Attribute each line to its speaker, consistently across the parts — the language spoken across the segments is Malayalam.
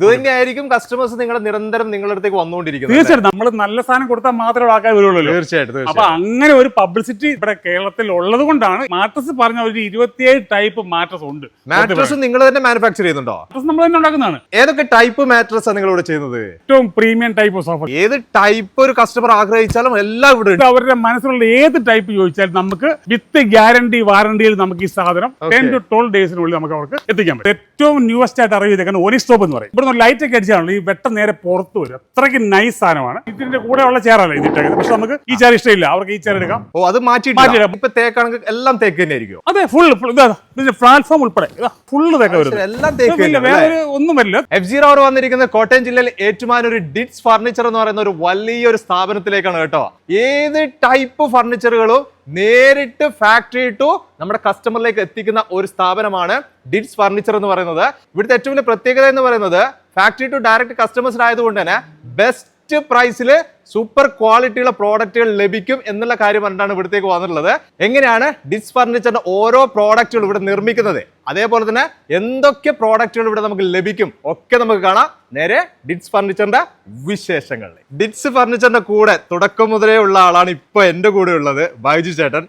Speaker 1: ഇത് തന്നെയായിരിക്കും കസ്റ്റമേഴ്സ് നിങ്ങളെ നിരന്തരം നിങ്ങളുടെ അടുത്തേക്ക് വന്നുകൊണ്ടിരിക്കുന്നത്?
Speaker 2: തീർച്ചയായിട്ടും. നമ്മൾ നല്ല സാധനം കൊടുത്താൽ മാത്രമേ ആൾക്കാർ വരുള്ളൂ.
Speaker 1: തീർച്ചയായിട്ടും
Speaker 2: അപ്പൊ അങ്ങനെ ഒരു പബ്ലിസിറ്റി ഇവിടെ കേരളത്തിൽ ഉള്ളത് കൊണ്ടാണ് മാട്രസ് പറഞ്ഞ ഒരു ഇരുപത്തിയേഴ് ടൈപ്പ് മാട്രസ് ഉണ്ട്.
Speaker 1: മാട്രസ് നിങ്ങൾ തന്നെ മാനുഫാക്ചർ ചെയ്യുന്നുണ്ടോ?
Speaker 2: മാട്രസ് നമ്മൾ തന്നെ ഉണ്ടാക്കുന്നതാണ്.
Speaker 1: ഏതൊക്കെ ടൈപ്പ് മാട്രസ് നിങ്ങൾ ഇവിടെ ചെയ്യുന്നത്?
Speaker 2: ഏറ്റവും പ്രീമിയം ടൈപ്പ് സോഫ
Speaker 1: ഏത് ടൈപ്പ് ഒരു കസ്റ്റമർ ആഗ്രഹിച്ചാലും എല്ലാം ഇവിടെ
Speaker 2: അവരുടെ മനസ്സിലുള്ള ഏത് ടൈപ്പ് ചോദിച്ചാലും നമുക്ക് വിത്ത് ഗ്യാരണ്ടി വാറണ്ടിയിൽ നമുക്ക് ഈ സാധനം ടെൻ ടു ട്വൽവ് ഡേയ്സിനുള്ളിൽ നമുക്ക് അവർക്ക് എത്തിക്കാൻ പറ്റും. ഏറ്റവും ന്യൂവസ്റ്റ് ആയിട്ട് അറിവ് ചെയ്തേക്കാൻ ഓനി സ്റ്റോപ്പ് എന്ന് പറയും. ഇവിടെ ലൈറ്റ് ഒക്കെ അടിച്ചാണല്ലോ ഈ വെട്ടം നേരെ പുറത്ത് വരും. അത്രയ്ക്ക് നൈസ് സാധനമാണ്. ഇതിന്റെ കൂടെ ഉള്ള ചെയറല്ല ഇതിട്ടേക്കുന്നത് പക്ഷെ നമുക്ക് ഈ ചെയർ ഇഷ്ടമില്ല. അവർക്ക് ഈ ചെയർ എടുക്കാം.
Speaker 1: ഓ അത്
Speaker 2: മാറ്റി.
Speaker 1: ഇപ്പൊ തേക്കാണെങ്കിൽ എല്ലാം തേക്ക് തന്നെ ആയിരിക്കും
Speaker 2: അതെ ഫുൾ ഇതാ ഇതിന്റെ പ്ലാറ്റ്ഫോം ഉൾപ്പെടെ. ഫുള്ള് തേക്ക വരുന്നത്.
Speaker 1: എല്ലാം തേക്ക്
Speaker 2: വേറെ ഒന്നുമല്ല ഒന്നും വരില്ല.
Speaker 1: എഫ് ജി റോഡ് വന്നിരിക്കുന്നത് കോട്ടയം ജില്ലയിൽ ഏറ്റുമാനൂർ ഡിറ്റ്സ് ഫർണിച്ചർ എന്ന് പറയുന്ന ഒരു വലിയൊരു സ്ഥാപനത്തിലേക്കാണ് കേട്ടോ. ഏത് ടൈപ്പ് ഫർണിച്ചറുകളും നേരിട്ട് ഫാക്ടറി ടു നമ്മുടെ കസ്റ്റമറിലേക്ക് എത്തിക്കുന്ന ഒരു സ്ഥാപനമാണ് ഡിഡ്സ് ഫർണിച്ചർ എന്ന് പറയുന്നത്. ഇവിടുത്തെ ഏറ്റവും വലിയ പ്രത്യേകത എന്ന് പറയുന്നത് ഫാക്ടറി ടു ഡയറക്റ്റ് കസ്റ്റമേഴ്സ് ആയതുകൊണ്ട് തന്നെ ബെസ്റ്റ് പ്രൈസിൽ സൂപ്പർ ക്വാളിറ്റിയുള്ള പ്രോഡക്റ്റുകൾ ലഭിക്കും എന്നുള്ള കാര്യം പറഞ്ഞിട്ടാണ് ഇവിടത്തേക്ക് വന്നിട്ടുള്ളത്. എങ്ങനെയാണ് ഡിസ് ഫർണിച്ചറിന്റെ ഓരോ പ്രോഡക്റ്റുകൾ ഇവിടെ നിർമ്മിക്കുന്നത്? അതേപോലെ തന്നെ എന്തൊക്കെ പ്രോഡക്റ്റുകൾ ഇവിടെ നമുക്ക് ലഭിക്കും ഒക്കെ നമുക്ക് കാണാം. നേരെ ഡിറ്റ്സ് ഫർണിച്ചറിന്റെ വിശേഷങ്ങൾ. ഡിറ്റ്സ് ഫർണിച്ചറിന്റെ കൂടെ തുടക്കം മുതലേ ഉള്ള ആളാണ് ഇപ്പൊ എന്റെ കൂടെ ഉള്ളത് ബൈജു ചേട്ടൻ.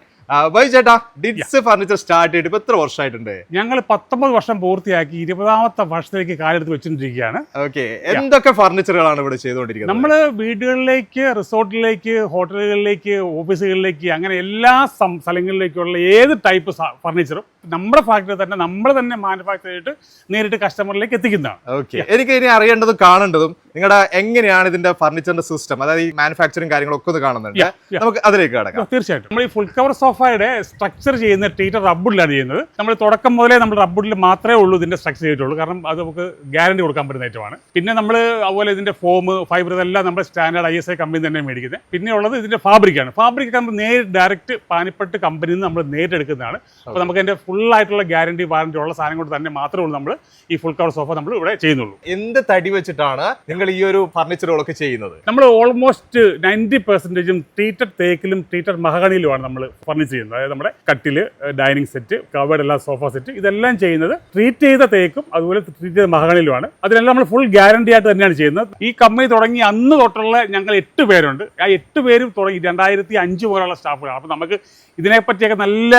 Speaker 1: ചേട്ടാ ഡിറ്റ്സ് ഫർണിച്ചർ സ്റ്റാർട്ട് ചെയ്തിട്ട് ഇപ്പൊ എത്ര വർഷമായിട്ടുണ്ട്?
Speaker 2: ഞങ്ങൾ പത്തൊമ്പത് വർഷം പൂർത്തിയാക്കി ഇരുപതാമത്തെ വർഷത്തിലേക്ക് കാലെടുത്ത് വെച്ചിരിക്കുകയാണ്.
Speaker 1: ഓക്കെ എന്തൊക്കെ ഫർണിച്ചറുകളാണ് ഇവിടെ ചെയ്തുകൊണ്ടിരിക്കുന്നത്?
Speaker 2: നമ്മൾ വീടുകളിലേക്ക് റിസോർട്ടിലേക്ക് ഹോട്ടലുകളിലേക്ക് ഓഫീസുകളിലേക്ക് അങ്ങനെ എല്ലാ സ്ഥലങ്ങളിലേക്കുള്ള ഏത് ടൈപ്പ് ഫർണിച്ചറും നമ്മുടെ ഫാക്ടറി തന്നെ നമ്മൾ തന്നെ മാനുഫാക്ചർ ചെയ്തിട്ട് നേരിട്ട് കസ്റ്റമറിലേക്ക് എത്തിക്കുന്നതാണ്.
Speaker 1: ഓക്കെ എനിക്ക് ഇനി അറിയേണ്ടതും കാണേണ്ടതും നിങ്ങളുടെ എങ്ങനെയാണ് ഇതിന്റെ ഫർണിച്ചറിന്റെ സിസ്റ്റം അതായത് ഈ മാനുഫാക്ചറിങ് കാര്യങ്ങളൊക്കെ ഒന്ന് കാണുന്നുണ്ട്. നമുക്ക് അതിലേക്ക് കടക്കാം.
Speaker 2: തീർച്ചയായിട്ടും. നമ്മൾ ഈ ഫുൾ കവർ സോഫയുടെ സ്ട്രക്ചർ ചെയ്യുന്ന ട്രീറ്റർ റബ്ബുഡിലാണ് ചെയ്യുന്നത്. നമ്മൾ തുടക്കം മുതലേ നമ്മൾ റബ്ബുഡിൽ മാത്രമേ ഉള്ളൂ ഇതിന്റെ സ്ട്രക്ചർ ചെയ്തിട്ടുള്ളൂ. കാരണം അത് നമുക്ക് ഗ്യാരണ്ടി കൊടുക്കാൻ പറ്റുന്ന ഏറ്റവുമാണ് പിന്നെ നമ്മൾ അതുപോലെ ഇതിന്റെ ഫോം ഫൈബർ ഇതെല്ലാം നമ്മുടെ standard I S I company തന്നെ മേടിക്കുന്നത്. പിന്നെ ഉള്ളത് ഇതിന്റെ ഫാബ്രിക്കാണ് ഫാബ്രിക് നമ്മൾ നേരിട്ട് ഡയറക്റ്റ് പാനിപ്പെട്ട് കമ്പനിയിൽ നിന്ന് നമ്മൾ നേരിട്ട് എടുക്കുന്നതാണ് അപ്പോൾ നമുക്ക് അതിന്റെ ഫുൾ ആയിട്ടുള്ള ഗ്യാരണ്ടി വാറണ്ടി ഉള്ള സാധനം കൊണ്ട് തന്നെ മാത്രമേ ഉള്ളൂ നമ്മൾ ഈ ഫുൾ കവർ സോഫ നമ്മൾ ഇവിടെ ചെയ്യുന്നുള്ളൂ.
Speaker 1: എന്ത് തടി വെച്ചിട്ടാണ് നിങ്ങൾ ഈ ഒരു ഫർണിച്ചറുകളൊക്കെ ചെയ്യുന്നത്?
Speaker 2: നമ്മൾ ഓൾമോസ്റ്റ് നയന്റി പെർസെന്റേജും ടീറ്റർ തേക്കിലും ടീറ്റർ മഹഗണിയിലുമാണ് നമ്മൾ ഫർണിച്ചർ ചെയ്യുന്നത്. അതായത് നമ്മുടെ കട്ടിൽ ഡൈനിങ് സെറ്റ് കവേർഡ് എല്ലാ സോഫ സെറ്റ് ഇതെല്ലാം ചെയ്യുന്നത് ട്രീറ്റ് ചെയ്ത തേക്കും അതുപോലെ ട്രീറ്റ് ചെയ്ത മഹകളിലുമാണ് അതിനെല്ലാം നമ്മൾ ഫുൾ ഗ്യാരണ്ടി ആയിട്ട് തന്നെയാണ് ചെയ്യുന്നത്. ഈ കമ്പനി തുടങ്ങി അന്ന് തൊട്ടുള്ള ഞങ്ങൾ എട്ട് പേരുണ്ട്. ആ എട്ട് പേരും തുടങ്ങി രണ്ടായിരത്തി അഞ്ച് മുതലുള്ള സ്റ്റാഫുകളാണ്. അപ്പോൾ നമുക്ക് ഇതിനെപ്പറ്റിയൊക്കെ നല്ല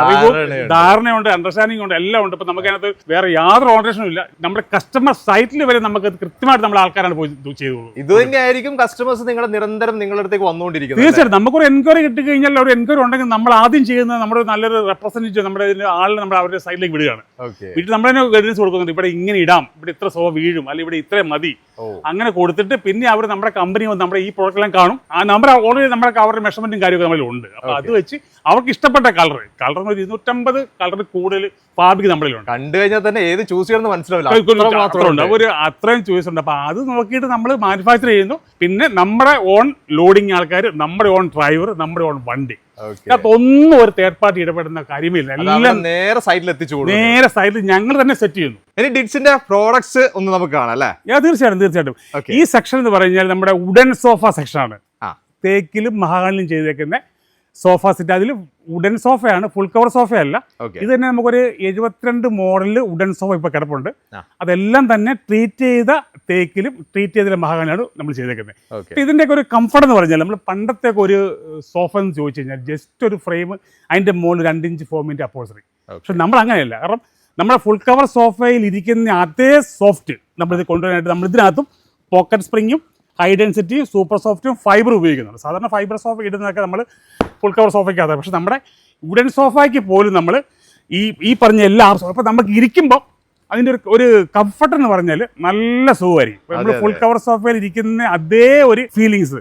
Speaker 2: അറിവും
Speaker 1: ധാരണയുണ്ട്.
Speaker 2: അണ്ടർസ്റ്റാൻഡിങ് അണ്ടർസ്റ്റാൻഡിംഗ് ഉണ്ട് എല്ലാം ഉണ്ട്. ഇപ്പൊ നമുക്ക് അതിനകത്ത് വേറെ യാതൊരു ഓണറേഷനും ഇല്ല. നമ്മുടെ കസ്റ്റമർ സൈറ്റിൽ വരെ നമുക്ക് കൃത്യമായിട്ട് നമ്മൾ ആൾക്കാരാണ് പോയി ചെയ്തോളൂ
Speaker 1: ഇത് തന്നെയായിരിക്കും കസ്റ്റമേഴ്സ് നിങ്ങളെ നിരന്തരം നിങ്ങളുടെ അടുത്തേക്ക് വന്നുകൊണ്ടിരിക്കുന്നത്?
Speaker 2: തീർച്ചയായിട്ടും. നമുക്കൊരു എൻക്വയറി കിട്ടി കഴിഞ്ഞാൽ ഒരു എൻക്വയറി ഉണ്ടെങ്കിൽ നമ്മൾ ആദ്യം ചെയ്യുന്നത് നമ്മുടെ നല്ലൊരു റെപ്രസെന്റേറ്റീവ് നമ്മുടെ ആളിനെ നമ്മൾ അവരുടെ സൈഡിലേക്ക് വിടുകയാണ്. വീട്ടിൽ നമ്മൾ തന്നെ ഗൈഡൻസ് കൊടുക്കുന്നുണ്ട്. ഇവിടെ ഇങ്ങനെ ഇടാം. ഇവിടെ ഇത്ര സോ വീഴും. അല്ലെങ്കിൽ ഇവിടെ ഇത്രയും മതി. അങ്ങനെ കൊടുത്തിട്ട് പിന്നെ അവർ നമ്മുടെ കമ്പനി വന്ന് നമ്മുടെ ഈ പ്രോഡക്റ്റ് എല്ലാം കാണും. ആ നമ്പർ ഓൾറെഡി നമ്മുടെ അവരുടെ മെഷർമെന്റും കാര്യമൊക്കെ നമ്മളിൽ ഉണ്ട്. അപ്പൊ അത് വെച്ച് അവർക്ക് ഇഷ്ടപ്പെട്ട കളർ കളർ ഒരു ഇരുന്നൂറ്റമ്പത് കളർ കൂടുതൽ ഫാബ്രിക് നമ്മളിലുണ്ട്.
Speaker 1: കണ്ടു കഴിഞ്ഞാൽ തന്നെ ഏത് ചൂസ് ചെയ്യണമെന്ന് മനസ്സിലാവില്ല.
Speaker 2: ഒരു- അത്രയും ചോയ്സ് ഉണ്ട്. അപ്പൊ അത് നോക്കിയിട്ട് നമ്മൾ മാനുഫാക്ചർ ചെയ്യുന്നു. പിന്നെ നമ്മുടെ ഓൺ ലോഡിങ് ആൾക്കാർ നമ്മുടെ ഓൺ ഡ്രൈവർ നമ്മുടെ ഓൺ വണ്ടി. ഒന്നും ഒരു തേർഡ് പാർട്ടി ഇടപെടുന്ന കാര്യമില്ല. എല്ലാം
Speaker 1: നേരെ സൈഡിൽ എത്തിച്ചു
Speaker 2: നേരെ സൈഡിൽ ഞങ്ങൾ തന്നെ സെറ്റ് ചെയ്യുന്നു.
Speaker 1: ഇനി ഡിഡ്സിന്റെ പ്രോഡക്ട്സ് ഒന്ന് നമുക്ക് കാണാം അല്ലേ?
Speaker 2: തീർച്ചയായിട്ടും തീർച്ചയായിട്ടും. ഈ സെക്ഷൻ എന്ന് പറഞ്ഞാൽ നമ്മുടെ ഉഡൻ സോഫ സെക്ഷനാണ്. തേക്കിലും മഹാകാലിലും ചെയ്തേക്കുന്ന സോഫ സെറ്റ്. അതിൽ ഉഡൻ സോഫയാണ് ഫുൾ കവർ സോഫയല്ല. ഇത് തന്നെ നമുക്കൊരു എഴുപത്തിരണ്ട് മോഡലിൽ ഉഡൻ സോഫ ഇപ്പോൾ കിടപ്പുണ്ട്. അതെല്ലാം തന്നെ ട്രീറ്റ് ചെയ്ത തേക്കിലും ട്രീറ്റ് ചെയ്ത മഹാഗണിയാണ് നമ്മൾ ചെയ്തേക്കുന്നത്. ഇതിന്റെ ഇതിന്റെയൊക്കെ ഒരു കംഫർട്ട് എന്ന് പറഞ്ഞാൽ നമ്മൾ പണ്ടത്തെ ഒരു സോഫ എന്ന് ചോദിച്ചു കഴിഞ്ഞാൽ ജസ്റ്റ് ഒരു ഫ്രെയിം അതിന്റെ മുകളിൽ രണ്ടിഞ്ച് ഫോമിന്റെ അപ്പോസറി പക്ഷെ നമ്മൾ അങ്ങനെയല്ല. കാരണം നമ്മുടെ ഫുൾ കവർ സോഫയിൽ ഇരിക്കുന്ന അതേ സോഫ്റ്റ് നമ്മളിത് കൊണ്ടുവരാനായിട്ട് നമ്മൾ ഇതിനകത്തും പോക്കറ്റ് സ്പ്രിങ്ങും ഹൈ ഡെൻസിറ്റിയും സൂപ്പർ സോഫ്റ്റും ഫൈബർ ഉപയോഗിക്കുന്നുണ്ട്. സാധാരണ ഫൈബർ സോഫ ഇടുന്നതൊക്കെ നമ്മൾ ഫുൾ കവർ സോഫയ്ക്കകത്ത് പക്ഷേ നമ്മുടെ വുഡൻ സോഫയ്ക്ക് പോലും നമ്മൾ ഈ ഈ പറഞ്ഞ എല്ലാ അപ്പോൾ നമുക്ക് ഇരിക്കുമ്പോൾ അതിന്റെ ഒരു ഒരു കംഫർട്ട് എന്ന് പറഞ്ഞാൽ നല്ല സുഖമായിരിക്കും. നമ്മൾ ഫുൾ കവർ സോഫയിൽ ഇരിക്കുന്ന അതേ ഒരു ഫീലിങ്സ്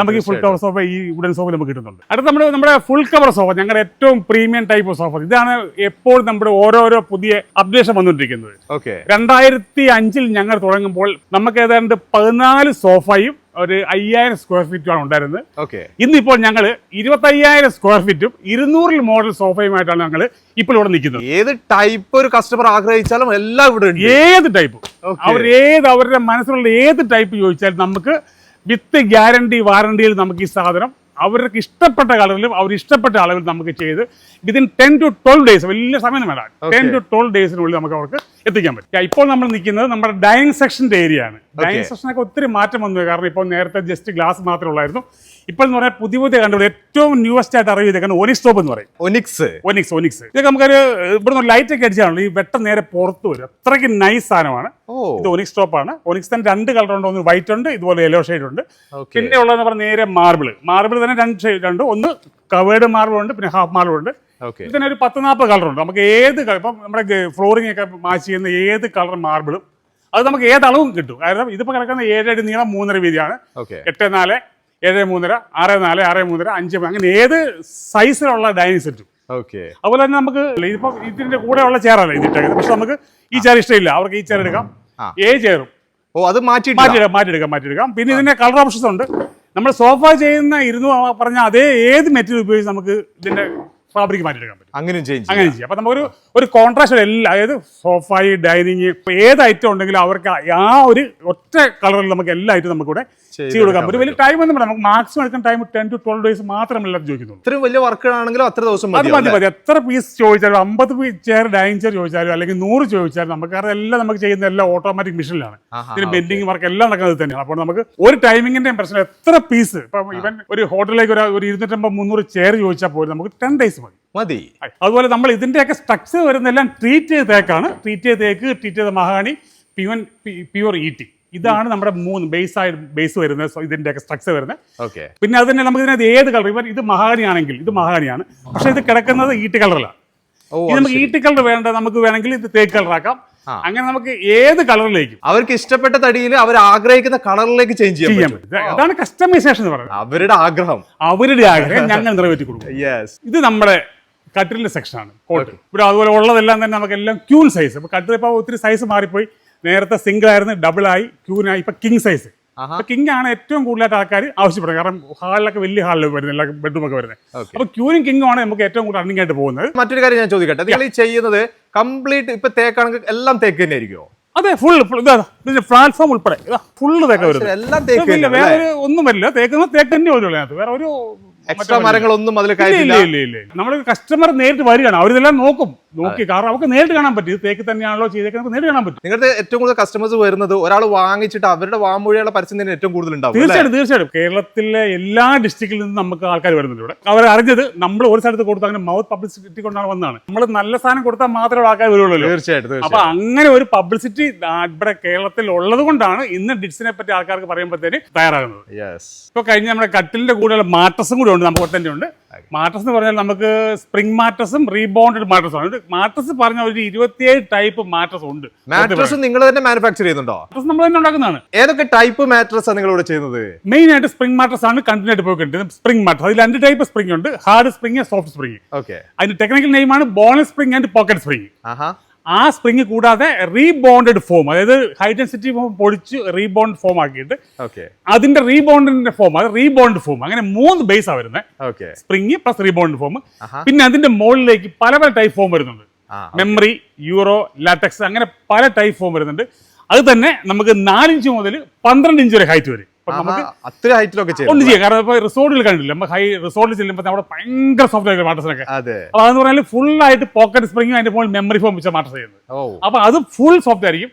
Speaker 2: നമുക്ക് ഈ ഫുൾ കവർ സോഫ ഈ വുഡൻ സോഫയിൽ നമുക്ക് കിട്ടുന്നുണ്ട്. അടുത്ത നമ്മുടെ നമ്മുടെ ഫുൾ കവർ സോഫ ഞങ്ങളുടെ ഏറ്റവും പ്രീമിയം ടൈപ്പ് ഓഫ് സോഫ ഇതാണ് എപ്പോഴും നമ്മുടെ ഓരോരോ പുതിയ അപ്ഡേഷൻ വന്നുകൊണ്ടിരിക്കുന്നത്.
Speaker 1: ഓക്കെ
Speaker 2: രണ്ടായിരത്തി അഞ്ചിൽ ഞങ്ങൾ തുടങ്ങുമ്പോൾ നമുക്ക് ഏതാണ്ട് പതിനാല് സോഫയും ഒരു അയ്യായിരം സ്ക്വയർ ഫീറ്റുമാണ് ഉണ്ടായിരുന്നത്.
Speaker 1: ഓക്കെ
Speaker 2: ഇന്നിപ്പോൾ ഞങ്ങൾ ഇരുപത്തയ്യായിരം സ്ക്വയർ ഫീറ്റും ഇരുന്നൂറിൽ മോഡൽ സോഫയുമായിട്ടാണ് ഞങ്ങൾ ഇപ്പോൾ ഇവിടെ നിൽക്കുന്നത്.
Speaker 1: ഏത് ടൈപ്പ് ഒരു കസ്റ്റമർ ആഗ്രഹിച്ചാലും എല്ലാം ഇവിടെ ഉണ്ട്.
Speaker 2: ഏത് ടൈപ്പ് അവർ ഏത് അവരുടെ മനസ്സിലുള്ള ഏത് ടൈപ്പ് ചോദിച്ചാലും നമുക്ക് വിത്ത് ഗ്യാരണ്ടി വാറണ്ടിയിൽ നമുക്ക് ഈ സാധനം അവർക്ക് ഇഷ്ടപ്പെട്ട കളറിലും അവർ ഇഷ്ടപ്പെട്ട അളവിൽ നമുക്ക് ചെയ്ത് within ten to twelve days വലിയ സമയം വേണ്ട. ടെൻ ടു ട്വൽവ് ഡേയ്സിനുള്ളിൽ നമുക്ക് അവർക്ക് എത്തിക്കാൻ പറ്റും. ഇപ്പോൾ നമ്മൾ നിൽക്കുന്നത് നമ്മുടെ ഡൈനിങ് സെക്ഷന്റെ ഏരിയ ആണ്. ഡൈനിങ് സെക്ഷനൊക്കെ ഒത്തിരി മാറ്റം വന്നു. കാരണം ഇപ്പോൾ നേരത്തെ ജസ്റ്റ് ഗ്ലാസ് മാത്രമേ ഉള്ളായിരുന്നു. ഇപ്പോൾ എന്ന് പറഞ്ഞാൽ പുതിയ പുതിയ കണ്ടുപിടി ഏറ്റവും ന്യൂവസ്റ്റ് ആയിട്ട് അറിവ് ഒനിക്സ് ഒനിസ്റ്റോപ്പ് എന്ന് പറയും.
Speaker 1: ഒനിക്സ്
Speaker 2: ഒനിക്സ് ഒനിക്സ് ഇതൊക്കെ നമുക്കൊരു ഇവിടുന്ന് ലൈറ്റ് ഒക്കെ അടിച്ചാണല്ലോ ഈ വെട്ടം നേരെ പുറത്ത് വരും. അത്രയ്ക്ക് നൈസ് സാധനമാണ്. ഇത് ഒനിക്സ് ടോപ്പ് ആണ്. ഒനിക്സ് തന്നെ രണ്ട് കളർ ഉണ്ട് ഒന്ന് വൈറ്റ് ഉണ്ട് ഇതുപോലെ യെല്ലോ ഷെയ്ഡ് ഉണ്ട്. പിന്നെ ഉള്ളതെന്ന് പറഞ്ഞാൽ നേരെ മാർബിൾ മാർബിൾ തന്നെ രണ്ട് ഷെയ്ഡ് ഉണ്ട് ഒന്ന് കവേർഡ് മാർബിൾ ഉണ്ട് പിന്നെ ഹാഫ് മാർബിൾ ഉണ്ട്.
Speaker 1: ഇത്
Speaker 2: ഇതിന് ഒരു പത്ത് നാൽപ്പത് കളർ ഉണ്ട്. നമുക്ക് ഏത് ഇപ്പം നമ്മുടെ ഫ്ലോറിംഗ് ഒക്കെ മാച്ച് ചെയ്യുന്ന ഏത് കളർ മാർബിളും അത് നമുക്ക് ഏത് അളവും കിട്ടും. കാരണം ഇതിപ്പോൾ കിടക്കുന്ന ഏഴടി നീളം മൂന്നര വീതിയാണ്. എട്ട് നാല് ഏഴ് മൂന്നര ആറ് നാല് ആറ് മൂന്നര അഞ്ച് അങ്ങനെ ഏത് സൈസിലുള്ള ഡൈനിങ് സെറ്റും
Speaker 1: ഓക്കെ
Speaker 2: അതുപോലെ തന്നെ നമുക്ക് ഇപ്പം ഇതിന്റെ കൂടെ ഉള്ള ചെയറല്ല ഇതിട്ടേക്കുന്നത് പക്ഷെ നമുക്ക് ഈ ചെയർ ഇഷ്ടമില്ല. അവർക്ക് ഈ ചെയർ എടുക്കാം. ഏ ചെയറും
Speaker 1: ഓ അത് മാറ്റി
Speaker 2: മാറ്റിയെടുക്കാം മാറ്റിയെടുക്കാം മാറ്റിയെടുക്കാം പിന്നെ ഇതിന്റെ കളർ ഓപ്ഷൻസ് ഉണ്ട്. നമ്മൾ സോഫ ചെയ്യുന്ന ഇരുന്നു പറഞ്ഞ അതേ ഏത് മെറ്റീരിയൽ ഉപയോഗിച്ച് നമുക്ക് ഇതിന്റെ ഫാബ്രിക് മാറ്റിയെടുക്കാൻ പറ്റും.
Speaker 1: അങ്ങനെയും ചെയ്യും.
Speaker 2: അങ്ങനെ ചെയ്യാം. അപ്പൊ നമുക്കൊരു ഒരു കോൺട്രാസ്റ്റ് എല്ലാ അതായത് സോഫായി ഡൈനിങ് ഏത് ഐറ്റം ഉണ്ടെങ്കിലും അവർക്ക് ആ ഒരു ഒറ്റ കളറിൽ നമുക്ക് എല്ലാ ഐറ്റം നമുക്ക് ഇവിടെ
Speaker 1: ചെയ്ത്
Speaker 2: കൊടുക്കാൻ പറ്റും വലിയ ടൈം ഒന്നും നമുക്ക് മാക്സിമം എടുക്കുന്ന time ten to twelve days മാത്രമല്ല ചോദിക്കുന്നുള്ളൂ.
Speaker 1: ഇത്രയും വലിയ വർക്കുകളാണെങ്കിലും അത്ര ദിവസം
Speaker 2: അത്
Speaker 1: മതി
Speaker 2: മതി. എത്ര പീസ് ചോദിച്ചാലും അമ്പത് ചെയർ ഡൈനിങ് ചെയർ ചോദിച്ചാലും അല്ലെങ്കിൽ നൂറ് ചോദിച്ചാലും നമുക്ക് കാരണം എല്ലാം നമുക്ക് ചെയ്യുന്ന എല്ലാം ഓട്ടോമാറ്റിക് മെഷീനിലാണ്. ഇതിന് ബെൻഡിങ് വർക്ക് എല്ലാം നടക്കുന്നത് തന്നെയാണ് അപ്പോൾ നമുക്ക് ഒരു ടൈമിങ്ങിന്റെയും പ്രശ്നം എത്ര പീസ് ഇപ്പം ഇവൻ ഒരു ഹോട്ടലിലേക്ക് ഒരു ഇരുന്നൂറ്റമ്പത് മുന്നൂറ് ചെയർ ചോദിച്ചാൽ പോലും നമുക്ക് ടെൻ ഡേയ്സ് മതി.
Speaker 1: മതി.
Speaker 2: അതുപോലെ നമ്മൾ ഇതിന്റെയൊക്കെ സ്ട്രക്ചർ വരുന്നെല്ലാം ട്രീറ്റ് ചെയ്ത തേക്കാണ് ട്രീറ്റ് ചെയ്ത തേക്ക് ട്രീറ്റ് ചെയ്ത മഹാണി പ്യുവൻ പ്യുവർ ഈറ്റി ഇതാണ് നമ്മുടെ മൂന്ന് ബേസ് ആയി ബേസ് വരുന്നത്. ഇതിന്റെയൊക്കെ ഇതിന്റെയൊക്കെ സ്ട്രക്ചർ വരുന്നത്.
Speaker 1: ഓക്കെ
Speaker 2: പിന്നെ അത് തന്നെ നമുക്ക് ഇതിനകത്ത് ഏത് കളർ ഇവർ ഇത് മഹാഗണി ആണെങ്കിൽ ഇത് മഹാഗണിയാണ് പക്ഷെ ഇത് കിടക്കുന്നത് ഈട്ടി കളറിലാണ്
Speaker 1: ഓ
Speaker 2: ഇത് നമുക്ക് ഈട്ടി കളർ വേണ്ട നമുക്ക് വേണമെങ്കിൽ ഇത് തേക്ക് കളറാക്കാം. അങ്ങനെ നമുക്ക് ഏത് കളറിലേക്കും
Speaker 1: അവർക്ക് ഇഷ്ടപ്പെട്ട തടിയിൽ അവർ ആഗ്രഹിക്കുന്ന കളറിലേക്ക് ചേഞ്ച് ചെയ്യാൻ പറ്റും.
Speaker 2: അതാണ് കസ്റ്റമൈസേഷൻ എന്ന് പറയുന്നത്.
Speaker 1: അവരുടെ ആഗ്രഹം.
Speaker 2: അവരുടെ ആഗ്രഹം ഞങ്ങൾ നിറവേറ്റി കൊടുക്കും. ഇത് നമ്മുടെ കട്ടിലിന്റെ സെക്ഷനാണ് കോട്ട് ഇവിടെ അതുപോലെ ഉള്ളതെല്ലാം തന്നെ നമുക്ക് എല്ലാം ക്യൂൺ സൈസ് ഇപ്പൊ കട്ടിൽ ഇപ്പോൾ ഒത്തിരി സൈസ് മാറിപ്പോയി. നേരത്തെ സിംഗിൾ ആയിരുന്നു ഡബിൾ ആയി ക്യൂനായി ഇപ്പൊ കിങ് സൈസ് കിങ് ആണ് ഏറ്റവും കൂടുതലായിട്ട് ആൾക്കാർ ആവശ്യപ്പെടുന്നത്. കാരണം ഹാളിലൊക്കെ വലിയ ഹാളിൽ വരുന്നില്ല ബെഡ്റൂം ഒക്കെ വരുന്നത്. അപ്പൊ ക്യൂരും കിങ്ങും ആണ് നമുക്ക് ഏറ്റവും കൂടുതൽ റണ്ണിംഗ് ആയിട്ട് പോകുന്നത്.
Speaker 1: മറ്റൊരു കാര്യം ഞാൻ ചോദിക്കട്ടെ. നിങ്ങൾ ഈ ചെയ്യുന്നത് കംപ്ലീറ്റ് ഇപ്പൊ തേക്കാണെങ്കിൽ എല്ലാം തേക്ക് തന്നെ ആയിരിക്കുമോ
Speaker 2: അതെ ഫുൾ ഇതാ ഇതിന്റെ പ്ലാറ്റ്ഫോം ഉൾപ്പെടെ. ഫുള്ള് തേക്ക വരുന്നത്.
Speaker 1: എല്ലാം തേക്ക്
Speaker 2: വേറെ ഒന്നും വരില്ല. തേക്കുന്ന തേക്ക് തന്നെ വരുള്ളൂ വേറെ ഒരു
Speaker 1: എക്സ്ട്രാ മരങ്ങളൊന്നും അതിൽ
Speaker 2: കാര്യമില്ല
Speaker 1: കയറ്റില്ല.
Speaker 2: ഇല്ല ഇല്ല. ഇല്ല നമ്മൾ കസ്റ്റമർ നേരിട്ട് വരികയാണ്. അവരിതെല്ലാം നോക്കും. നോക്കി. കാരണം അവർക്ക് നേരിട്ട് കാണാൻ പറ്റും. ഇത് തേക്ക് തന്നെയാണല്ലോ ചെയ്തേക്കുന്നത്. നമുക്ക് നേരിട്ട് കാണാൻ പറ്റും.
Speaker 1: നിങ്ങളുടെ ഏറ്റവും കൂടുതൽ കസ്റ്റമേഴ്സ് വരുന്നത് ഒരാൾ വാങ്ങിച്ചിട്ട് അവരുടെ വാമൊഴിയുള്ള പരസ്യം തന്നെ ഏറ്റവും കൂടുതൽ ഉണ്ടാവും?
Speaker 2: തീർച്ചയായിട്ടും തീർച്ചയായിട്ടും. കേരളത്തിലെ എല്ലാ ഡിസ്ട്രിക്റ്റിൽ നിന്നും നമുക്ക് ആൾക്കാർ വരുന്നുണ്ട് ഇവിടെ. അവർ അറിഞ്ഞത് നമ്മൾ ഒരു സ്ഥലത്ത് കൊടുത്ത അങ്ങനെ മൗത്ത് പബ്ലിസിറ്റി കൊണ്ടാണ് വന്നതാണ്. നമ്മൾ നല്ല സാധനം കൊടുത്താൽ മാത്രമേ ആൾക്കാർ വരുള്ളൂ.
Speaker 1: തീർച്ചയായിട്ടും
Speaker 2: അപ്പൊ അങ്ങനെ ഒരു പബ്ലിസിറ്റി ഇവിടെ കേരളത്തിൽ ഉള്ളത് കൊണ്ടാണ് ഇന്ന് ഡിറ്റ്സിനെ പറ്റി ആൾക്കാർക്ക് പറയുമ്പോഴത്തേന് തയ്യാറാകുന്നത്.
Speaker 1: യെസ്
Speaker 2: ഇപ്പൊ കഴിഞ്ഞ നമ്മുടെ കട്ടിലിന്റെ കൂടെയുള്ള മാറ്റസും കൂടെ ഉണ്ട് നമുക്ക് തന്നെ ഉണ്ട്. മാട്രസ് എന്ന് പറഞ്ഞാൽ നമുക്ക് സ്പ്രിംഗ് മാട്രസും റീബോണ്ടഡ് മാട്രസും ആണ്. മാട്രസ് പറഞ്ഞ ഒരു ഇരുപത്തിയേഴ് ടൈപ്പ് മാട്രസ് ഉണ്ട്.
Speaker 1: മാട്രസ് നിങ്ങൾ തന്നെ മാനുഫാക്ചർ ചെയ്യുന്നുണ്ടോ?
Speaker 2: മാട്രസ് നമ്മൾ തന്നെ ഉണ്ടാക്കുന്നതാണ്.
Speaker 1: ഏതൊക്കെ ടൈപ്പ് മാട്രസ് നിങ്ങൾ ഇവിടെ ചെയ്യുന്നത്?
Speaker 2: മെയിൻ ആയിട്ട് സ്പ്രിംഗ് മാട്രസ് ആണ് കണ്ടിന്യൂ ആയിട്ട് പോയിക്കൊണ്ടിരുന്നത് സ്പ്രിംഗ് മാട്രസ് അതിൽ രണ്ട് ടൈപ്പ് സ്പ്രിംഗ് ഉണ്ട്. Hard spring soft spring
Speaker 1: okay
Speaker 2: അതിന്റെ ടെക്നിക്കൽ നെയിം ആണ് bonnell spring and pocket spring
Speaker 1: ആഹാ.
Speaker 2: ആ സ്പ്രിങ് കൂടാതെ റീബോണ്ടഡ് ഫോം അതായത് ഹൈ ഡെൻസിറ്റി ഫോം പൊടിച്ച് റീബോണ്ട് ഫോം ആക്കിയിട്ട്
Speaker 1: ഓക്കെ
Speaker 2: അതിന്റെ റീബോണ്ടിന്റെ ഫോം അത് റീബോണ്ട് ഫോം അങ്ങനെ മൂന്ന് ബേസ് ആ വരുന്നത്
Speaker 1: okay
Speaker 2: spring plus rebond foam പിന്നെ അതിന്റെ മുകളിലേക്ക് പല പല ടൈപ്പ് ഫോം വരുന്നുണ്ട്. മെമ്മറി യൂറോ ലാറ്റക്സ് അങ്ങനെ പല ടൈപ്പ് ഫോം വരുന്നുണ്ട്. അത് തന്നെ നമുക്ക് നാലിഞ്ച് മുതൽ പന്ത്രണ്ട് ഇഞ്ച് വരെ ഹൈറ്റ് വരും. അപ്പൊ നമുക്ക്
Speaker 1: അത്ര ഹൈറ്റിലൊക്കെ ചെയ്യും
Speaker 2: ഒന്ന് ചെയ്യാം. കാരണം ഇപ്പൊ റിസോർട്ടിൽ കണ്ടില്ല നമ്മൾ ഹൈ റിസോർട്ടിൽ ചെല്ലുമ്പോൾ അവിടെ ഭയങ്കര സോഫ്റ്റ് ആയിട്ട് മാട്ടസിനൊക്കെ
Speaker 1: അതെ.
Speaker 2: അപ്പൊ അതെന്ന് പറഞ്ഞാൽ ഫുൾ ആയിട്ട് പോക്കറ്റ് സ്പ്രിംഗും അതിന്റെ മുകളിൽ മെമ്മറി ഫോം വെച്ച മാട്ടസ് ചെയ്യുന്നത്.
Speaker 1: അപ്പോൾ
Speaker 2: അപ്പൊ അത് ഫുൾ സോഫ്റ്റ് ആയിരിക്കും.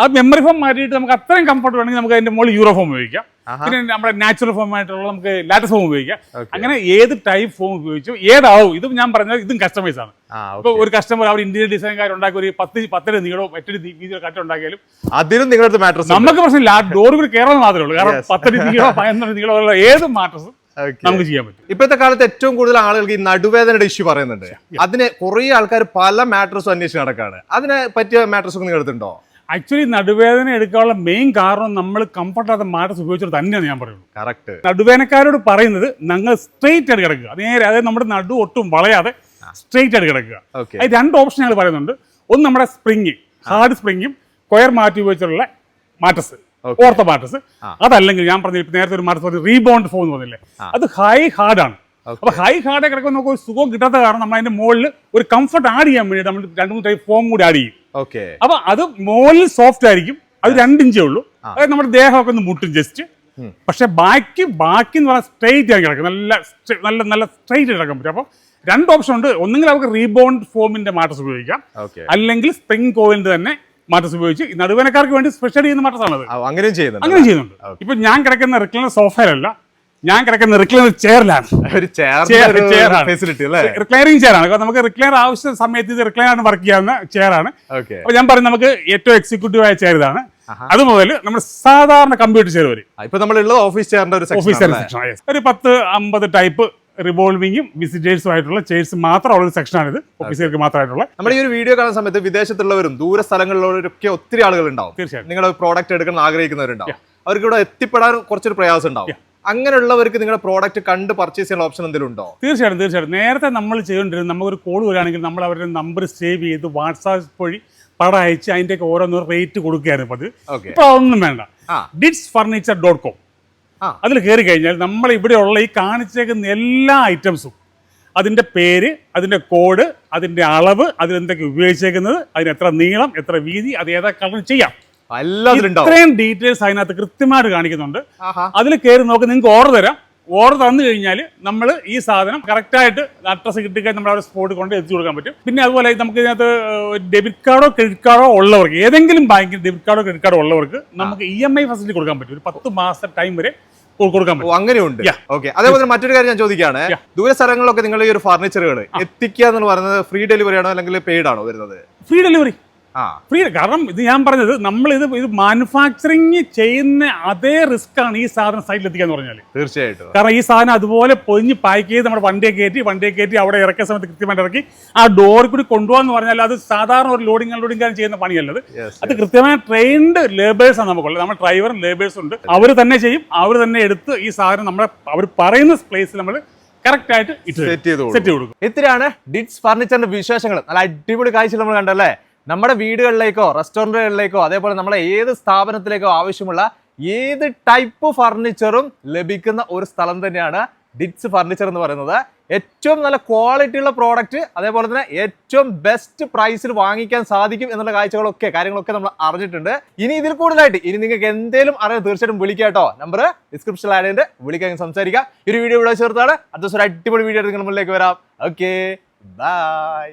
Speaker 2: ആ മെമ്മറി ഫോം മാറ്റിയിട്ട് നമുക്ക് അത്രയും കംഫർട്ട് വേണമെങ്കിൽ നമുക്ക് അതിന്റെ മുകളിൽ യൂറോ ഫോം ഉപയോഗിക്കാം. പിന്നെ നമ്മുടെ നാച്ചുറൽ ഫോം ആയിട്ടുള്ള നമുക്ക് ലാറ്റസ് ഫോം ഉപയോഗിക്കാം. അങ്ങനെ ഏത് ടൈപ്പ് ഫോം ഉപയോഗിച്ചു ഏതാവും. ഇതും ഞാൻ പറഞ്ഞത് ഇതും കസ്റ്റമൈസ് ആണ്. ഇപ്പൊ ഒരു കസ്റ്റമർ അവർ ഇന്ത്യൻ ഡിസൈൻകാർ ഉണ്ടാക്കി ഒരു പത്ത് പത്തര നീളോ എട്ടടി വീതിയോ കട്ട് ഉണ്ടാക്കിയാലും
Speaker 1: അതിലും നിങ്ങളുടെ മാട്രസ്
Speaker 2: നമുക്ക് പ്രശ്നമില്ല. ഡോറുകൾ കയറാൻ മാത്രമേ ഉള്ളൂ. കാരണം പത്തടി നീളോ പതിനൊന്നര നീളോ ഉള്ള ഏത് മാറ്റസും നമുക്ക് ചെയ്യാൻ പറ്റും.
Speaker 1: ഇപ്പോഴത്തെ കാലത്ത് ഏറ്റവും കൂടുതൽ ആളുകൾക്ക് ഈ നടുവേദനയുടെ ഇഷ്യൂ പറയുന്നുണ്ട്. അതിന് കുറേ ആൾക്കാർ പല മാട്രസും അന്വേഷിച്ച് നടക്കാണ്. അതിനെ പറ്റിയ മാട്രസ് ഒക്കെ നിങ്ങൾ എടുത്തിട്ടുണ്ടോ
Speaker 2: ആക്ച്വലി നടുവേദന എടുക്കാനുള്ള മെയിൻ കാരണം നമ്മൾ കംഫർട്ടാത്ത മാറ്റസ് ഉപയോഗിച്ചത് തന്നെയാണ് ഞാൻ പറയുള്ളൂ.
Speaker 1: കറക്റ്റ്
Speaker 2: നടുവേനക്കാരോട് പറയുന്നത് ഞങ്ങൾ സ്ട്രെയിറ്റ് ആയിട്ട് കിടക്കുക. നേരെ അതായത് നമ്മുടെ നടു ഒട്ടും വളയാതെ സ്ട്രെയിറ്റ് ആയിട്ട് കിടക്കുക. അത് രണ്ട് ഓപ്ഷൻ ഞങ്ങൾ പറയുന്നുണ്ട്. ഒന്ന് നമ്മുടെ സ്പ്രിങ് ഹാർഡ് സ്പ്രിങ്ങും കൊയർ മാറ്റി ഉപയോഗിച്ചുള്ള മാറ്റസ് ഓർത്തോ മാറ്റസ് അതല്ലെങ്കിൽ ഞാൻ പറഞ്ഞ നേരത്തെ ഒരു മാറ്റസ് പറഞ്ഞ റീബോണ്ട് ഫോം എന്ന് പറഞ്ഞില്ലേ. അത് ഹൈ ഹാർഡാണ് അപ്പൊ ഹൈ ഹാർഡ് കിടക്കുന്ന നമുക്ക് ഒരു സുഖം കിട്ടാത്ത കാരണം നമ്മൾ അതിന്റെ മുകളിൽ ഒരു കംഫർട്ട് ആഡ് ചെയ്യാൻ വേണ്ടി നമ്മൾ രണ്ട് മൂന്ന് ടൈപ്പ് ഫോം കൂടി ആഡ് ചെയ്യും.
Speaker 1: ഓക്കെ
Speaker 2: അപ്പൊ അത് മുകളിൽ സോഫ്റ്റ് ആയിരിക്കും. അത് രണ്ടിഞ്ചേ ഉള്ളൂ. അതായത് നമ്മുടെ ദേഹമൊക്കെ ഒന്ന് മുട്ടും ജസ്റ്റ്. പക്ഷെ ബാക്കി ബാക്കി എന്ന് പറഞ്ഞാൽ സ്ട്രെയിറ്റ് ആയി കിടക്കും. നല്ല നല്ല നല്ല സ്ട്രെയിറ്റ് കിടക്കാൻ പറ്റും. അപ്പൊ രണ്ട് ഓപ്ഷൻ ഉണ്ട്. ഒന്നെങ്കിൽ അവർക്ക് റീബോണ്ട് ഫോമിന്റെ മാറ്റസ് ഉപയോഗിക്കാം. അല്ലെങ്കിൽ സ്പ്രിംഗ് കോയിലിന്റെ തന്നെ മാറ്റസ് ഉപയോഗിച്ച് നടുവേനക്കാർക്ക് വേണ്ടി സ്പെഷ്യൽ ചെയ്യുന്ന മാറ്റസാണത്
Speaker 1: ആണ് ചെയ്യുന്നുണ്ട്.
Speaker 2: അങ്ങനെ ചെയ്യുന്നുണ്ട്. ഇപ്പൊ ഞാൻ കിടക്കുന്ന റിക്ലൈനർ സോഫയിലല്ല ഞാൻ കിടക്കുന്ന റിക്ലൈനർ ചെയറിലാണ്
Speaker 1: ഒരു ഫെസിലിറ്റി അല്ലേ?
Speaker 2: റിക്ലൈനിങ് ചെയറാണ് നമുക്ക് റിക്ലൈനർ ആവശ്യ സമയത്ത് ഇത് റിക്ലൈനാണ് വർക്ക് ചെയ്യാവുന്ന
Speaker 1: ചെയറാണ്
Speaker 2: അപ്പൊ ഞാൻ പറഞ്ഞു നമുക്ക് ഏറ്റവും എക്സിക്യൂട്ടീവ് ആയ ചെയർ ഇതാണ്. അത് മുതൽ നമ്മുടെ സാധാരണ കമ്പ്യൂട്ടർ ചെയർ വരും.
Speaker 1: ഇപ്പൊ ഓഫീസ് ചെയറിന്റെ ഒരു
Speaker 2: ഓഫീസ്
Speaker 1: സെക്ഷൻ
Speaker 2: ഒരു പത്ത് അമ്പത് ടൈപ്പ് റിവോൾവിംഗും വിസിറ്റേഴ്സും ആയിട്ടുള്ള ചെയർസ് മാത്രമുള്ള ഒരു സെക്ഷനാണ് ഇത്. ഓഫീസുകൾക്ക് മാത്രമായിട്ടുള്ള.
Speaker 1: നമ്മുടെ ഈ ഒരു വീഡിയോ കാണുന്ന സമയത്ത് വിദേശത്തുള്ളവരും ദൂര സ്ഥലങ്ങളിലുള്ളവരൊക്കെ ഒത്തിരി ആളുകൾ ഉണ്ടാവും.
Speaker 2: തീർച്ചയായും
Speaker 1: നിങ്ങളുടെ പ്രോഡക്റ്റ് എടുക്കണം എന്ന് ആഗ്രഹിക്കുന്നവരുണ്ടാവും. അവർക്ക് ഇവിടെ എത്തിപ്പെടാൻ കുറച്ചൊരു പ്രയാസം ഉണ്ടാവും. അങ്ങനെയുള്ളവർക്ക് നിങ്ങളുടെ പ്രോഡക്റ്റ് കണ്ട് പർച്ചേസ് ചെയ്യാനുള്ള ഓപ്ഷൻ എന്തെങ്കിലും ഉണ്ടോ?
Speaker 2: തീർച്ചയായിട്ടും തീർച്ചയായിട്ടും. നേരത്തെ നമ്മൾ ചെയ്തുകൊണ്ടിരുന്നത് നമുക്കൊരു കോൾ വരികയാണെങ്കിൽ നമ്മൾ അവരുടെ നമ്പർ സേവ് ചെയ്ത് വാട്സാപ്പ് വഴി പടം അയച്ച് അതിന്റെയൊക്കെ ഓരോന്നോ റേറ്റ് കൊടുക്കുകയായിരുന്നു അപ്പോൾ അത്. ഇപ്പോൾ അതൊന്നും വേണ്ട. ഡിറ്റ്സ് ഫർണിച്ചർ ഡോട്ട് കോം. അതിൽ കയറി കഴിഞ്ഞാൽ നമ്മൾ ഇവിടെയുള്ള ഈ കാണിച്ചേക്കുന്ന എല്ലാ ഐറ്റംസും അതിന്റെ പേര് അതിന്റെ കോഡ് അതിന്റെ അളവ് അതിലെന്തൊക്കെ ഉപയോഗിച്ചേക്കുന്നത് അതിന് എത്ര നീളം എത്ര വീതി അത് ഏതാ കളർ ചെയ്യാം. ഇത്രയും ഡീറ്റെയിൽസ് അതിനകത്ത് കൃത്യമായിട്ട് കാണിക്കുന്നുണ്ട്. അതിൽ കയറി നോക്കി നിങ്ങൾക്ക് ഓർഡർ തരാം. ഓർഡർ തന്നു കഴിഞ്ഞാൽ നമ്മൾ ഈ സാധനം കറക്റ്റായിട്ട് അഡ്രസ്സ് കിട്ടിക്കാൻ നമ്മൾ അവിടെ സ്പോട്ട് കൊണ്ട് എത്തിച്ചു കൊടുക്കാൻ പറ്റും. പിന്നെ അതുപോലെ നമുക്ക് ഇതിനകത്ത് ഡെബിറ്റ് കാർഡോ ക്രെഡിറ്റ് കാർഡോ ഉള്ളവർക്ക് ഏതെങ്കിലും ബാങ്കിൽ ഡെബിറ്റ് കാർഡോ ക്രെഡിറ്റ് കാർഡോ ഉള്ളവർക്ക് നമുക്ക് ഇ എം ഐ ഫെസിലിറ്റി കൊടുക്കാൻ പറ്റും. ഒരു പത്ത് മാസം ടൈം വരെ കൊടുക്കാൻ പറ്റും.
Speaker 1: അങ്ങനെയുണ്ട്. ഓക്കെ അതേപോലെ മറ്റൊരു കാര്യം ഞാൻ ചോദിക്കുകയാണ് ദൂര സ്ഥലങ്ങളിലൊക്കെ നിങ്ങൾ ഈ ഒരു ഫർണിച്ചറുകൾ എത്തിക്കുക എന്ന് പറയുന്നത് ഫ്രീ ഡെലിവറി ആണോ അല്ലെങ്കിൽ പെയ്ഡ് ആണോ വരുന്നത്?
Speaker 2: ഫ്രീ ഡെലിവറി ഫ്രീ കാരണം ഇത് ഞാൻ പറഞ്ഞത് നമ്മൾ ഇത് ഇത് മാനുഫാക്ചറിങ് ചെയ്യുന്ന അതേ റിസ്ക് ആണ് ഈ സാധനം സൈറ്റിൽ എത്തിക്കാന്ന് പറഞ്ഞാൽ
Speaker 1: തീർച്ചയായിട്ടും.
Speaker 2: കാരണം ഈ സാധനം അതുപോലെ പൊഞ്ഞ് പാക്ക് ചെയ്ത് നമ്മുടെ വണ്ടിയെ കയറ്റി വണ്ടിയെ കയറ്റി അവിടെ ഇറക്കിയ സമയത്ത് കൃത്യമായിട്ട് ഇറക്കി ആ ഡോറിൽ കൂടി കൊണ്ടുപോകാന്ന് പറഞ്ഞാൽ അത് സാധാരണ ഒരു ലോഡിങ് കാര്യം ചെയ്യുന്ന പണിയല്ലത്. അത് കൃത്യമായ ട്രെയിൻഡ് ലേബേഴ്സ് ആണ് നമുക്കുള്ളത്. നമ്മുടെ ഡ്രൈവറും ലേബേഴ്സും ഉണ്ട്. അവർ തന്നെ ചെയ്യും. അവർ തന്നെ എടുത്ത് ഈ സാധനം നമ്മുടെ അവർ പറയുന്ന പ്ലേസിൽ നമ്മൾ കറക്റ്റ് ആയിട്ട്
Speaker 1: സെറ്റ് ചെയ്ത്
Speaker 2: കൊടുക്കും.
Speaker 1: ഇത്രയാണ് ഡിറ്റ്സ് ഫർണിച്ചറിന്റെ വിശേഷങ്ങൾ. നല്ല അടിപൊളി കാഴ്ച നമ്മൾ കണ്ടല്ലേ? നമ്മുടെ വീടുകളിലേക്കോ റെസ്റ്റോറന്റുകളിലേക്കോ അതേപോലെ നമ്മളെ ഏത് സ്ഥാപനത്തിലേക്കോ ആവശ്യമുള്ള ഏത് ടൈപ്പ് ഫർണിച്ചറും ലഭിക്കുന്ന ഒരു സ്ഥലം തന്നെയാണ് ഡിറ്റ്സ് ഫർണിച്ചർ എന്ന് പറയുന്നത്. ഏറ്റവും നല്ല ക്വാളിറ്റി ഉള്ള പ്രോഡക്റ്റ് അതേപോലെ തന്നെ ഏറ്റവും ബെസ്റ്റ് പ്രൈസിൽ വാങ്ങിക്കാൻ സാധിക്കും എന്നുള്ള കാഴ്ചകളൊക്കെ കാര്യങ്ങളൊക്കെ നമ്മൾ അറിഞ്ഞിട്ടുണ്ട്. ഇനി ഇതിൽ കൂടുതലായിട്ട് ഇനി നിങ്ങൾക്ക് എന്തെങ്കിലും അറിയാം തീർച്ചയായിട്ടും വിളിക്കാം കേട്ടോ. നമ്പർ ഡിസ്ക്രിപ്ഷനിൽ ആയതുകൊണ്ട് വിളിക്കാൻ സംസാരിക്കാം. ഒരു വീഡിയോ ഇവിടെ ചേർത്താണ് അടുത്ത ദിവസം ഒരു അടിപൊളി വീഡിയോ നിങ്ങൾ മുന്നിലേക്ക് വരാം. Okay bye